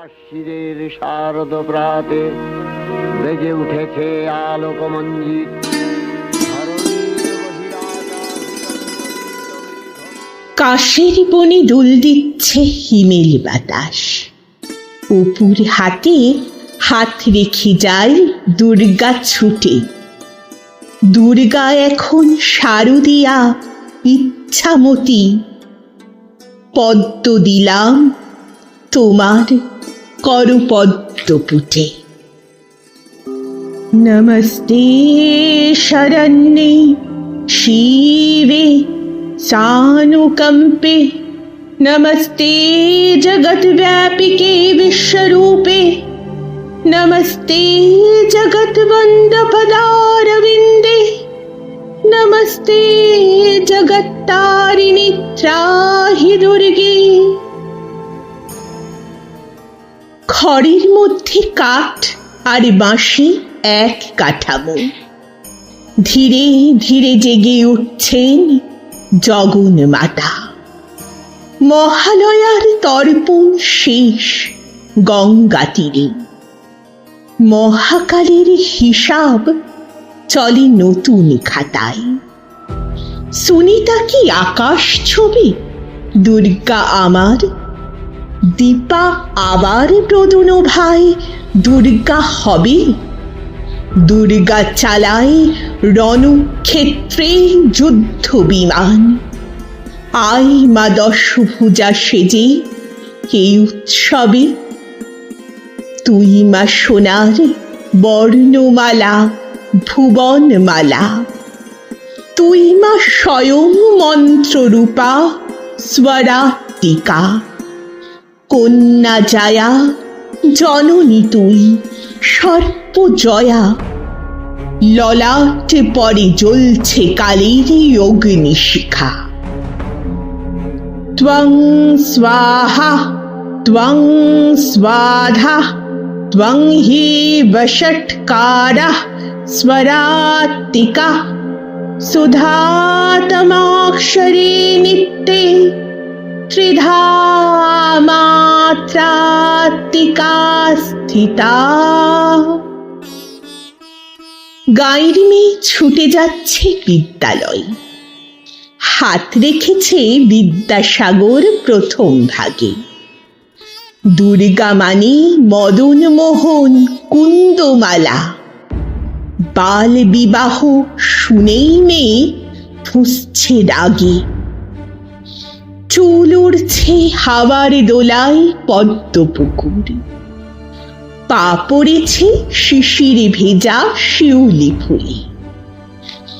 আশ্বিরের শারদ প্রাতে বেজে উঠেছে আলোকমঞ্জিত কাশের বনে দোল দিচ্ছে হিমেল বাতাস। অপুর হাতে হাত রেখে যায় দুর্গা ছুটে। দুর্গা এখন শারদিয়া ইচ্ছামতি। পদ্ম দিলাম তোমার করপদ্ম পুটে নমস্তে শরণ্যে শিবে सानुकम्पे नमस्ते जगद्व्यापिके विश्वरूपे नमस्ते जगद्वन्दपदारविन्दे नमस्ते जगत्तारिणि त्राहि দুর্গে খড়ের মধ্যে কাঠ আর বাঁশি এক কাঠামো। ধীরে ধীরে জেগে উঠছেন জগন মাতা। মহালয়ার তর্পণ শেষ গঙ্গা তীরে। মহাকালের হিসাব চলে নতুন খাতায়। সুনিতা কি আকাশ ছবি? দুর্গা আমার দীপা আবার প্রদুন ভাই। দুর্গা হবে। দুর্গা চালায় রণক্ষেত্রে যুদ্ধ বিমান। আই মা দশভুজা সেজে এই উৎসবে। তুই মা সোনার বর্ণমালা, ভুবনমালা। তুই মা স্বয়ং মন্ত্ররূপা স্বরাত্মিকা কন্যা জায়া জননী তুই সর্প জয়া ললাটে পরে জ্বলছে কালের অগ্নিশিখা ত্বং স্বাহা ত্বং স্বাধা ত্বং হি বষটকারা স্বরাত্মিকা সুধাতমাক্ষরে নিত্যে ত্রিধা মাত্রাত্মিকা স্থিতা গাঁয়ের মেয়ে ছুটে যাচ্ছে বিদ্যালয়। হাত রেখেছে বিদ্যাসাগর প্রথম ভাগে। দুর্গা মানে মদন মোহন কুন্দমালা। বাল বিবাহ শুনেই মেয়ে ফুসছে রাগে। চুল উড়ছে হাওয়ার দোলায় পদ্ম পুকুর। পা পড়েছে শিশিরে ভেজা শিউলি ফুলে।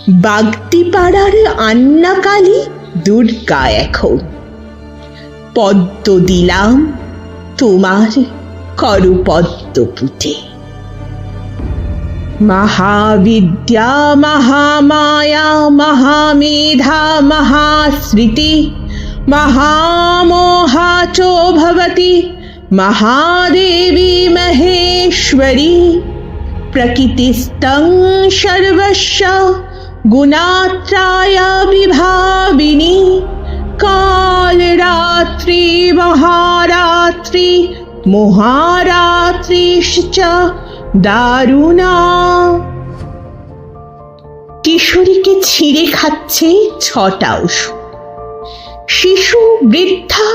বাগদি পাড়ার আন্নাকালী দুর্গা এখন। পদ্ম দিলাম তোমার করপদ্ম পুটে মহাবিদ্যা, মহামায়া, মহামেধা, মহাস্মৃতি महामोहा चो भवति महादेवी महेश्वरी प्रकृतिस्तं सर्वस्य गुणात्राय विभाविनी कालरात्रि महारात्रि महारात्रिश्च দারুণা কিশোরীকে ছিঁড়ে খাচ্ছে ছটা ওষুধ শিশু বৃদ্ধা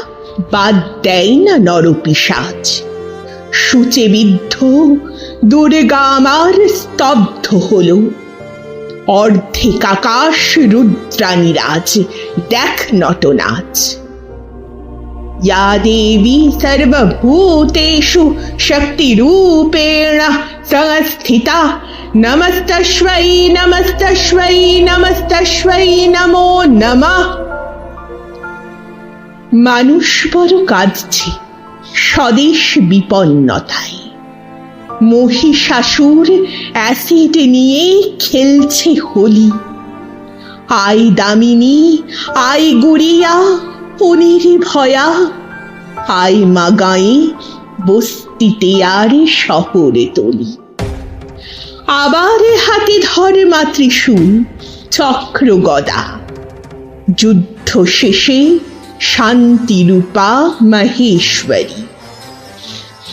বাদ দেয় না নরপিসাজ সূচে বিদ্ধ দুর্গা আমার স্তব্ধ হল অর্ধেক আকাশ রুদ্রানিরাজ দেখ নটনাচ या देवी सर्वभूतेषु शक्तिरूपेण संस्थिता नमस्तस्वै नमस्तस्वै नमस्तस्वै नमो नमः মানুষ বড় কাঁদছে, স্বদেশ বিপন্নতায়। মহিষাসুর অ্যাসিড নিয়ে খেলছে হোলি। আই দামিনী আই গুড়িয়া, পনির ভয়া। আই মাগাই বস্তিতে আর শহরে তলি। আবার হাতে ধরে মাতৃশূল চক্র গদা যুদ্ধ শেষে শান্তিরূপা মহেশ্বরী।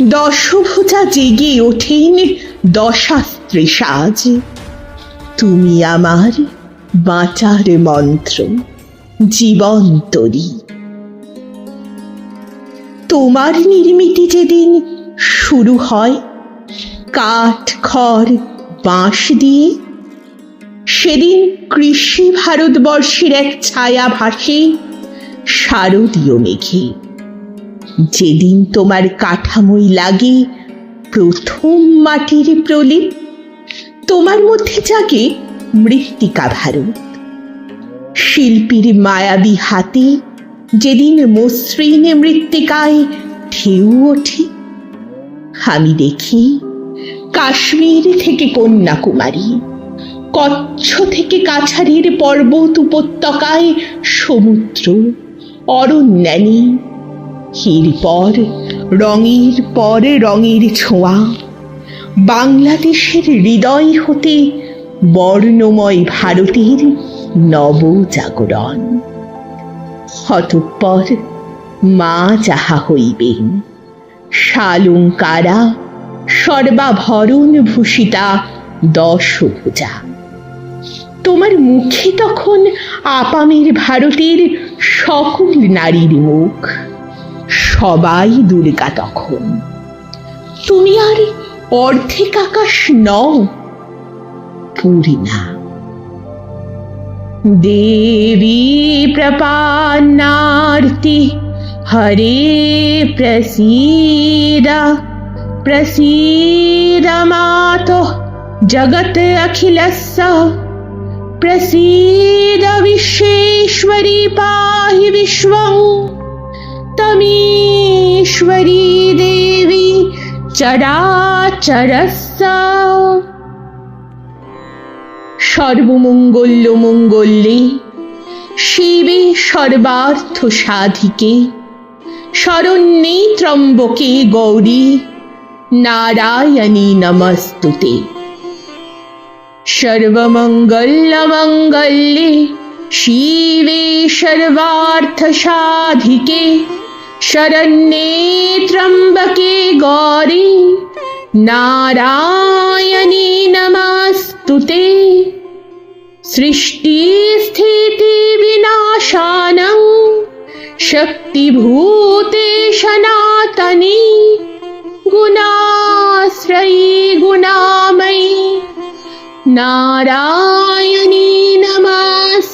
দশভুজা জেগে ওঠেন দশাস্ত্রী সাজ। তুমি আমার বাঁচার মন্ত্র জীবন তরি তোমার নির্মিতি যেদিন শুরু হয়, কাঠ, খড়, বাঁশ দিয়ে, সেদিন কৃষি ভারতবর্ষের এক ছায়া ভাসে শারদীয় মেঘে। যেদিন তোমার কাঠামোই লাগে প্রথম মাটির প্রলেপ, তোমার মধ্যে জাগে মৃত্তিকা ভারত শিল্পীর মায়াবী হাতে যেদিন মসৃণ মৃত্তিকায় ঢেউ ওঠে, আমি দেখি কাশ্মীর থেকে কন্যাকুমারী, কচ্ছ থেকে কাছাড়ের পর্বত উপত্যকায় সমুদ্র। অরণ্যানী এরপর রঙের পরে রঙের ছোঁয়া। বাংলাদেশের হৃদয় হতে বর্ণময় ভারতের নবজাগরণ অতঃপর মা যাহা হইবেন শালঙ্কারা সর্বাভরণ ভূষিতা দশভুজা। তোমার মুখে তখন আপামের ভারতের সকল নারীর মুখ সবাই দুর্গা তখন। তুমি আর অর্ধেক আকাশ নও পূর্ণা দেবী প্রপান্নার্তি, হরে প্রসীদ প্রসীদ মাতো জগত অখিলস্য, প্রসীদ বিশ্বেশ্বরী পাহি বিশ্বং তমীশ্বরী দেবী চরাচরস্য সর্বমঙ্গল্য মঙ্গল্যে শিবে সর্বার্থ সাধিকে শরণ্যে ত্রম্বকে গৌরী নারায়ণী নমস্তুতে शिवे शर्वार्थशाधिके शरण्ये त्र्यम्बके गौरी नारायणी नमस्तु ते सृष्टिस्थितिविनाशानं शक्तिभूते सनातनी गुणाश्रयी गुणामयी नारायणी नमस्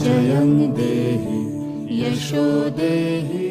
जयं देहि यशो देहि